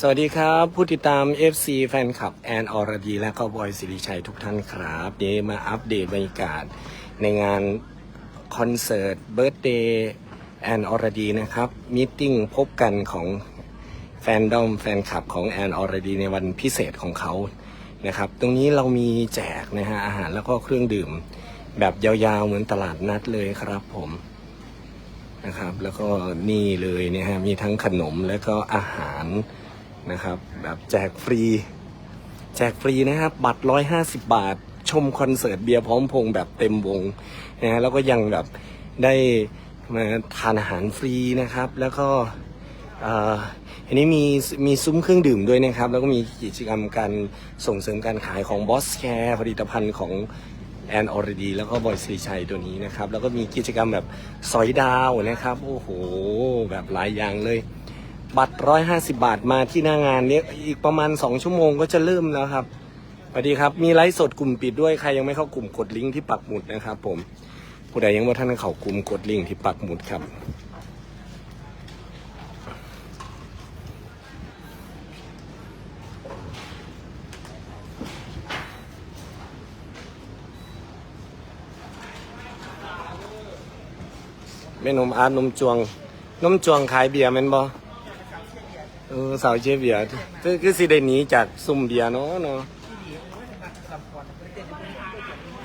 สวัสดีครับ ผู้ติดตาม FC แฟนคลับแอนอรดี และก็บอยสิริชัยทุกท่านครับนี่มาอัปเดตบรรยากาศในงานคอนเสิร์ตเบิร์ d เดย์แอนอรดีนะครับมีติ้งพบกันของแฟนดอมแฟนคลับของแอนอรดีในวันพิเศษของเขานะครับ ตรงนี้เรามีแจกนะฮะอาหารแล้วก็เครื่องดื่ม แบบยาวๆเหมือนตลาดนัดเลยครับผมนะครับ แล้วก็นี่เลยนี่ยฮะมีทั้งขนมแล้วก็อาหาร นะครับ แบบแจกฟรี แจกฟรีนะครับ บัตรร้อยห้าสิบาท ชมคอนเสิร์ตเบียร์พร้อมพงแบบเต็มวงนะฮะแล้วก็ยังแบบได้มาทานอาหารฟรีนะครับ แล้วก็อันนี้มีมีซุ้มเครื่องดื่มด้วยนะครับ แล้วก็มีกิจกรรมการส่งเสริมการขายของบอสแคร์ผลิตภัณฑ์ของแอนออรดีแล้วก็บอยซีชัยตัวนี้นะครับ แล้วก็มีกิจกรรมแบบสอยดาวนะครับ โอ้โห แบบหลายอย่างเลย บัตรร้อยห้าสิบาทมาที่หน้างานเนี้ยอีกประมาณสองชั่วโมงก็จะเริ่มแล้วครับสวัสดีครับ มีไลฟ์สดกลุ่มปิดด้วยใครยังไม่เข้ากลุ่มกดลิงก์ที่ปักหมุดนะครับผมผู้ใดยังไม่ท่านเข้ากลุ่มกดลิงก์ที่ปักหมุดครับแม่นมอาร์ตนมจวงนมจวงขายเบียร์แม่นบ่ เออสาวเชียเบียร์คือคือสิได้หนีจากซุ่มเบียร์เนาะเนาะ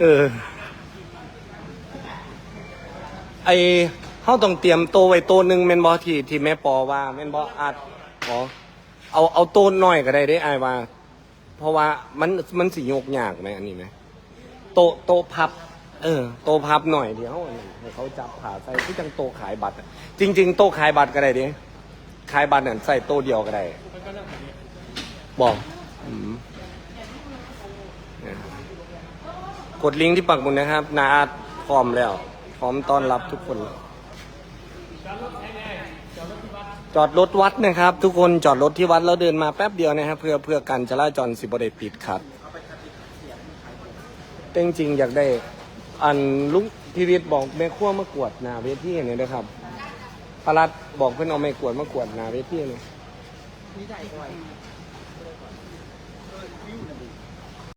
เออไอเฮาต้องเตรียมโตวไว้โตหนึงแม่นบ่ที่ที่แม่ปอว่าแม่นบ่อาจอ๋อเอาเอาโตวน้อยก็ได้เด้อายว่า เพราะว่ามันมันสิยกยากไหมอันนี้ไหมโตโตพับ เออ โตพับหน่อยเดียวให้เขาจับขาใส่ที่จังโตขายบัตรอะจริง ๆ โตขายบัตรก็ได้ดิ ขายบัตรเนี่ยใส่โต๊ะเดียวก็ได้บอกอืมกดลิงก์ที่ปักหมุดนะครับ นาอาร์ตพร้อมแล้ว พร้อมต้อนรับทุกคน จอดรถวัดนะครับ ทุกคนจอดรถที่วัดแล้วเดินมาแป๊บเดียวนะครับ เพื่อเพื่อการจราจรสิบได้ติดขัดแต่จริงๆอยากได้ อันลุงพีวิทย์บอกแม่ขั้วมากวดหนาเวทีเนี่ยนะครับ พระรัตบอกเพื่อนเอาไม่กวดมากวดนาเวทีเลย นี่ใหญ่กว่า